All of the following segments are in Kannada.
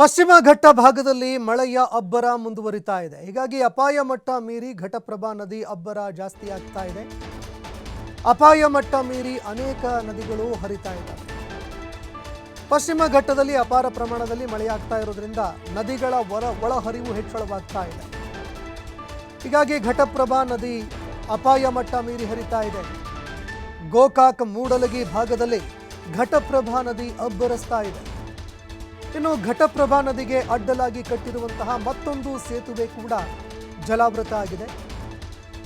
ಪಶ್ಚಿಮ ಘಟ್ಟ ಭಾಗದಲ್ಲಿ ಮಳೆಯ ಅಬ್ಬರ ಮುಂದುವರಿತಾ ಇದೆ. ಹೀಗಾಗಿ ಅಪಾಯ ಮಟ್ಟ ಮೀರಿ ಘಟಪ್ರಭಾ ನದಿ ಅಬ್ಬರ ಜಾಸ್ತಿ ಆಗ್ತಾ ಇದೆ. ಅಪಾಯ ಮಟ್ಟ ಮೀರಿ ಅನೇಕ ನದಿಗಳು ಹರಿತಾ ಇದ್ದಾವೆ. ಪಶ್ಚಿಮ ಘಟ್ಟದಲ್ಲಿ ಅಪಾರ ಪ್ರಮಾಣದಲ್ಲಿ ಮಳೆಯಾಗ್ತಾ ಇರೋದ್ರಿಂದ ನದಿಗಳ ಹೊರ ಒಳಹರಿವು ಹೆಚ್ಚಳವಾಗ್ತಾ ಇದೆ. ಹೀಗಾಗಿ ಘಟಪ್ರಭಾ ನದಿ ಅಪಾಯ ಮಟ್ಟ ಮೀರಿ ಹರಿತಾ ಇದೆ. ಗೋಕಾಕ್ ಮೂಡಲಗಿ ಭಾಗದಲ್ಲಿ ಘಟಪ್ರಭಾ ನದಿ ಅಬ್ಬರಿಸ್ತಾ ಇದೆ. ಇನ್ನು ಘಟಪ್ರಭಾ ನದಿಗೆ ಅಡ್ಡಲಾಗಿ ಕಟ್ಟಿರುವಂತಹ ಮತ್ತೊಂದು ಸೇತುವೆ ಕೂಡ ಜಲಾವೃತ ಆಗಿದೆ.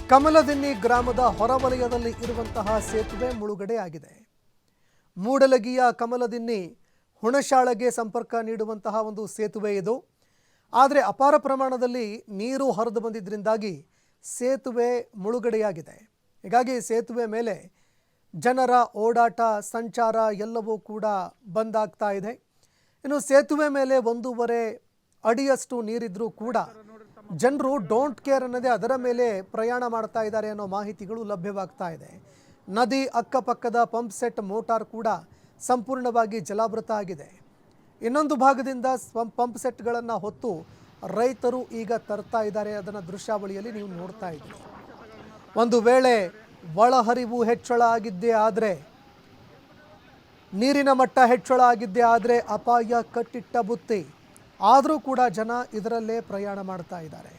ಕಮಲದಿನ್ನಿ ಗ್ರಾಮದ ಹೊರವಲಯದಲ್ಲಿ ಇರುವಂತಹ ಸೇತುವೆ ಮುಳುಗಡೆ ಆಗಿದೆ. ಮೂಡಲಗಿಯ ಕಮಲದಿನ್ನಿ ಹುಣಶಾಳಗೆ ಸಂಪರ್ಕ ನೀಡುವಂತಹ ಒಂದು ಸೇತುವೆ ಇದು. ಆದರೆ ಅಪಾರ ಪ್ರಮಾಣದಲ್ಲಿ ನೀರು ಹರಿದು ಬಂದಿದ್ದರಿಂದಾಗಿ ಸೇತುವೆ ಮುಳುಗಡೆಯಾಗಿದೆ. ಹೀಗಾಗಿ ಸೇತುವೆ ಮೇಲೆ ಜನರ ಓಡಾಟ, ಸಂಚಾರ ಎಲ್ಲವೂ ಕೂಡ ಬಂದಾಗ್ತಾ ಇದೆ. ಇನ್ನು ಸೇತುವೆ ಮೇಲೆ ಒಂದೂವರೆ ಅಡಿಯಷ್ಟು ನೀರಿದ್ರೂ ಕೂಡ ಜನರು ಡೋಂಟ್ ಕೇರ್ ಅನ್ನೋದೇ ಅದರ ಮೇಲೆ ಪ್ರಯಾಣ ಮಾಡ್ತಾ ಇದ್ದಾರೆ ಅನ್ನೋ ಮಾಹಿತಿಗಳು ಲಭ್ಯವಾಗ್ತಾ ಇದೆ. ನದಿ ಅಕ್ಕಪಕ್ಕದ ಪಂಪ್ ಸೆಟ್ ಮೋಟಾರ್ ಕೂಡ ಸಂಪೂರ್ಣವಾಗಿ ಜಲಾವೃತ ಆಗಿದೆ. ಇನ್ನೊಂದು ಭಾಗದಿಂದ ಪಂಪ್ ಸೆಟ್ಗಳನ್ನು ಹೊತ್ತು ರೈತರು ಈಗ ತರ್ತಾ ಇದ್ದಾರೆ ಅದನ್ನು ದೃಶ್ಯಾವಳಿಯಲ್ಲಿ ನೀವು ನೋಡ್ತಾ ಇದ್ದೀರಿ. ಒಂದು ವೇಳೆ ಒಳಹರಿವು ಹೆಚ್ಚಳ ಆಗಿದ್ದೇ ಆದರೆ ನೀರಿನ ಮಟ್ಟ ಹೆಚ್ಚಳ ಆಗಿದ್ದೆ ಆದರೆ ಅಪಾಯ ಕಟ್ಟಿಟ್ಟ ಬುತ್ತಿ. ಆದರೂ ಕೂಡ ಜನ ಇದರಲ್ಲೇ ಪ್ರಯಾಣ ಮಾಡ್ತಾ ಇದ್ದಾರೆ.